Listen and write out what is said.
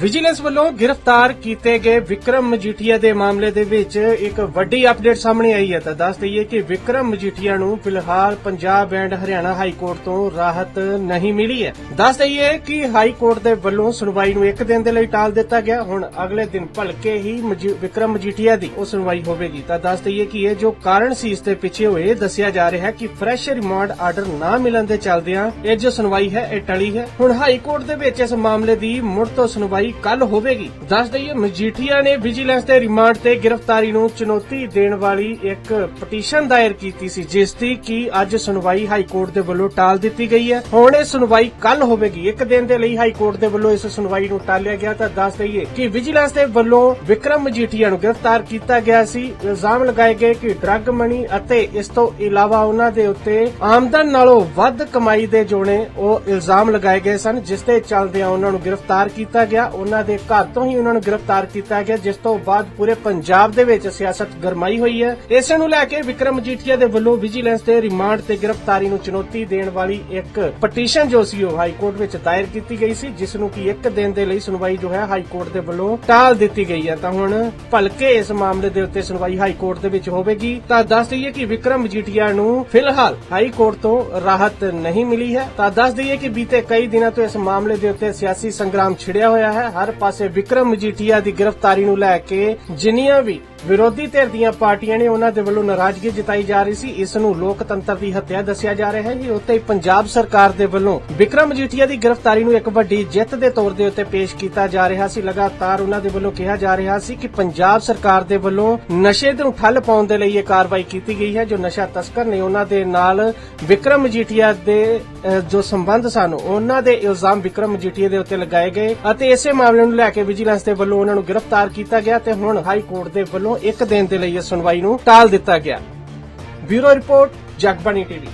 Vigilance ਵੱਲੋਂ ਗ੍ਰਿਫਤਾਰ ਕੀਤੇ ਗਏ ਵਿਕਰਮ ਮਜੀਠੀਆ ਦੇ ਮਾਮਲੇ ਦੇ ਵਿੱਚ ਇੱਕ ਵੱਡੀ ਅਪਡੇਟ ਸਾਹਮਣੇ ਆਈ ਹੈ ਤਾਂ ਦੱਸ ਦਈਏ ਕਿ ਵਿਕਰਮ ਮਜੀਠੀਆ ਨੂੰ ਫਿਲਹਾਲ Punjab and Haryana high court ਤੋਂ ਰਾਹਤ ਨਹੀਂ ਮਿਲੀ ਹੈ। ਦੱਸ ਦਈਏ ਕਿ ਹਾਈ ਕੋਰਟ ਦੇ ਵੱਲੋਂ ਸੁਣਵਾਈ ਨੂੰ ਇੱਕ ਦਿਨ ਦੇ ਲਈ ਟਾਲ ਦਿੱਤਾ ਗਿਆ। ਹੁਣ ਅਗਲੇ ਦਿਨ ਭਲਕੇ ਹੀ ਵਿਕਰਮ ਮਜੀਠੀਆ ਦੀ ਉਹ ਸੁਣਵਾਈ ਹੋਵੇਗੀ। ਤਾਂ ਦੱਸ ਦਈਏ ਕਿ ਇਹ ਜੋ ਕਾਰਨ ਸੀ, ਇਸ ਦੇ ਪਿੱਛੇ ਹੋਏ ਦੱਸਿਆ ਜਾ ਰਿਹਾ ਹੈ ਕਿ ਫਰੈਸ਼ ਰਿਮਾਂਡ ਆਰਡਰ ਨਾ ਮਿਲਣ ਦੇ ਚੱਲਦਿਆਂ ਇਹ ਜੋ ਸੁਣਵਾਈ ਹੈ, ਇਹ ਟਲੀ ਹੈ। ਹੁਣ ਹਾਈ ਕੋਰਟ ਦੇ ਵਿੱਚ ਇਸ ਮਾਮਲੇ ਦੀ ਮੁੜ ਤੋਂ ਸੁਣਵਾਈ ਕੱਲ ਹੋਵੇਗੀ। ਦੱਸ ਦਈਏ, ਮਜੀਠੀਆ ਨੇ ਵਿਜੀਲੈਂਸ ਦੇ ਰਿਮਾਂਡ ਤੇ ਗ੍ਰਿਫਤਾਰੀ ਨੂੰ ਚੁਣੌਤੀ ਦੇਣ ਵਾਲੀ ਇੱਕ ਪਟੀਸ਼ਨ ਦਾਇਰ ਕੀਤੀ ਸੀ, ਜਿਸ ਦੀ ਕਿ ਅੱਜ ਸੁਣਵਾਈ ਹਾਈ ਕੋਰਟ ਦੇ ਵੱਲੋਂ ਟਾਲ ਦਿੱਤੀ ਗਈ ਹੈ। ਹੁਣ ਇਹ ਸੁਣਵਾਈ ਕੱਲ ਹੋਵੇਗੀ, ਇੱਕ ਦਿਨ ਦੇ ਲਈ ਹਾਈ ਕੋਰਟ ਦੇ ਵੱਲੋਂ ਇਸ ਸੁਣਵਾਈ ਨੂੰ ਟਾਲਿਆ ਗਿਆ। ਤਾਂ ਦੱਸ ਦਈਏ ਕਿ ਵਿਜੀਲੈਂਸ ਦੇ ਵੱਲੋਂ ਵਿਕਰਮ ਮਜੀਠੀਆ ਨੂੰ ਗ੍ਰਿਫਤਾਰ ਕੀਤਾ ਗਿਆ ਸੀ। ਇਲਜ਼ਾਮ ਲਗਾਏ ਗਏ ਕਿ ਡਰੱਗ ਮਨੀ ਅਤੇ ਇਸ ਤੋਂ ਇਲਾਵਾ ਉਹਨਾਂ ਦੇ ਉੱਤੇ ਆਮਦਨ ਨਾਲੋਂ ਵੱਧ ਕਮਾਈ ਦੇ ਜੋਣੇ ਉਹ ਇਲਜ਼ਾਮ ਲਗਾਏ ਗਏ ਸਨ, ਜਿਸ ਦੇ ਚੱਲਦਿਆਂ ਉਹਨਾਂ ਨੂੰ ਗ੍ਰਿਫਤਾਰ ਕੀਤਾ ਗਿਆ। ਉਹਨਾਂ ਦੇ ਘਰ ਤੋਂ ਹੀ ਉਹਨਾਂ ਨੂੰ ਗ੍ਰਿਫਤਾਰ ਕੀਤਾ ਗਿਆ, ਜਿਸ ਤੋਂ ਬਾਅਦ ਪੂਰੇ ਪੰਜਾਬ ਦੇ ਵਿੱਚ ਸਿਆਸਤ ਗਰਮਾਈ ਹੋਈ ਹੈ। ਇਸੇ ਨੂੰ ਲੈ ਕੇ ਵਿਕਰਮ ਮਜੀਠੀਆ ਦੇ ਵੱਲੋਂ ਵਿਜੀਲੈਂਸ ਦੇ ਰਿਮਾਂਡ ਤੇ ਗ੍ਰਿਫਤਾਰੀ ਨੂੰ ਚੁਣੌਤੀ ਦੇਣ ਵਾਲੀ ਇੱਕ ਪਟੀਸ਼ਨ ਜੋ ਸੀ ਉਹ ਹਾਈ ਕੋਰਟ ਵਿੱਚ ਦਾਇਰ ਕੀਤੀ ਗਈ ਸੀ, ਜਿਸ ਨੂੰ ਕਿ ਇੱਕ ਦਿਨ ਦੇ ਲਈ ਸੁਣਵਾਈ ਜੋ ਹੈ ਹਾਈ ਕੋਰਟ ਦੇ ਵੱਲੋਂ ਟਾਲ ਦਿੱਤੀ ਗਈ ਹੈ। ਤਾਂ ਹੁਣ ਭਲਕੇ ਇਸ ਮਾਮਲੇ ਦੇ ਉੱਤੇ ਸੁਣਵਾਈ ਹਾਈ ਕੋਰਟ ਦੇ ਵਿੱਚ ਹੋਵੇਗੀ। ਤਾਂ ਦੱਸ ਦਈਏ ਕਿ ਵਿਕਰਮ ਮਜੀਠੀਆ ਨੂੰ ਫਿਲਹਾਲ ਹਾਈ ਕੋਰਟ ਤੋਂ ਰਾਹਤ ਨਹੀਂ ਮਿਲੀ ਹੈ। ਤਾਂ ਦੱਸ ਦਈਏ ਕਿ ਬੀਤੇ ਕਈ ਦਿਨਾਂ ਤੋਂ ਇਸ ਮਾਮਲੇ ਦੇ ਉੱਤੇ ਸਿਆਸੀ ਸੰਗਰਾਮ ਛਿੜਿਆ ਹੋਇਆ ਹੈ। ਹਰ ਪਾਸੇ ਵਿਕਰਮ ਮਜੀਠੀਆ ਦੀ ਗ੍ਰਿਫਤਾਰੀ ਨੂੰ ਲੈ ਕੇ ਜਿੰਨੀਆਂ ਵੀ ਵਿਰੋਧੀ ਧਿਰ ਦੀਆਂ ਪਾਰਟੀਆਂ ਨੇ ਉਹਨਾਂ ਦੇ ਵੱਲੋਂ ਨਾਰਾਜ਼ਗੀ ਜਤਾਈ ਜਾ ਰਹੀ ਸੀ। ਇਸ ਨੂੰ ਲੋਕਤੰਤਰ ਦੀ ਹੱਤਿਆ ਦੱਸਿਆ ਜਾ ਰਿਹਾ ਹੈ। ਜੀ ਉੱਤੇ ਪੰਜਾਬ ਸਰਕਾਰ ਦੇ ਵੱਲੋਂ ਵਿਕਰਮ ਮਜੀਠੀਆ ਦੀ ਗ੍ਰਿਫਤਾਰੀ ਨੂੰ ਇੱਕ ਵੱਡੀ ਜਿੱਤ ਦੇ ਤੌਰ ਦੇ ਉੱਤੇ ਪੇਸ਼ ਕੀਤਾ ਜਾ ਰਿਹਾ ਸੀ। ਲਗਾਤਾਰ ਉਹਨਾਂ ਦੇ ਵੱਲੋਂ ਕਿਹਾ ਜਾ ਰਿਹਾ ਸੀ ਕਿ ਪੰਜਾਬ ਸਰਕਾਰ ਦੇ ਵੱਲੋਂ ਨਸ਼ੇ ਨੂੰ ਠੱਲ ਪਾਉਣ ਦੇ ਲਈ ਇਹ ਕਾਰਵਾਈ ਕੀਤੀ ਗਈ ਹੈ। ਜੋ ਨਸ਼ਾ ਤਸਕਰ ਨੇ ਉਹਨਾਂ ਦੇ ਨਾਲ ਵਿਕਰਮ ਮਜੀਠੀਆ ਦੇ ਜੋ ਸੰਬੰਧ ਸਨ, ਉਹਨਾਂ ਦੇ ਇਲਜ਼ਾਮ ਵਿਕਰਮ ਮਜੀਠੀਆ ਦੇ ਉੱਤੇ ਲਗਾਏ ਗਏ ਅਤੇ ਇਸੇ ਮਾਮਲੇ ਨੂੰ ਲੈ ਕੇ ਵਿਜੀਲੈਂਸ ਦੇ ਵੱਲੋਂ ਉਹਨਾਂ ਨੂੰ ਗ੍ਰਿਫਤਾਰ ਕੀਤਾ ਗਿਆ ਤੇ ਹੁਣ ਹਾਈ ਕੋਰਟ ਦੇ ਵੱਲੋਂ ਵੱਲੋਂ ਇੱਕ ਦਿਨ ਦੇ ਲਈ ਇਹ ਸੁਣਵਾਈ ਨੂੰ ਟਾਲ ਦਿੱਤਾ ਗਿਆ। Bureau report, Jagbani TV.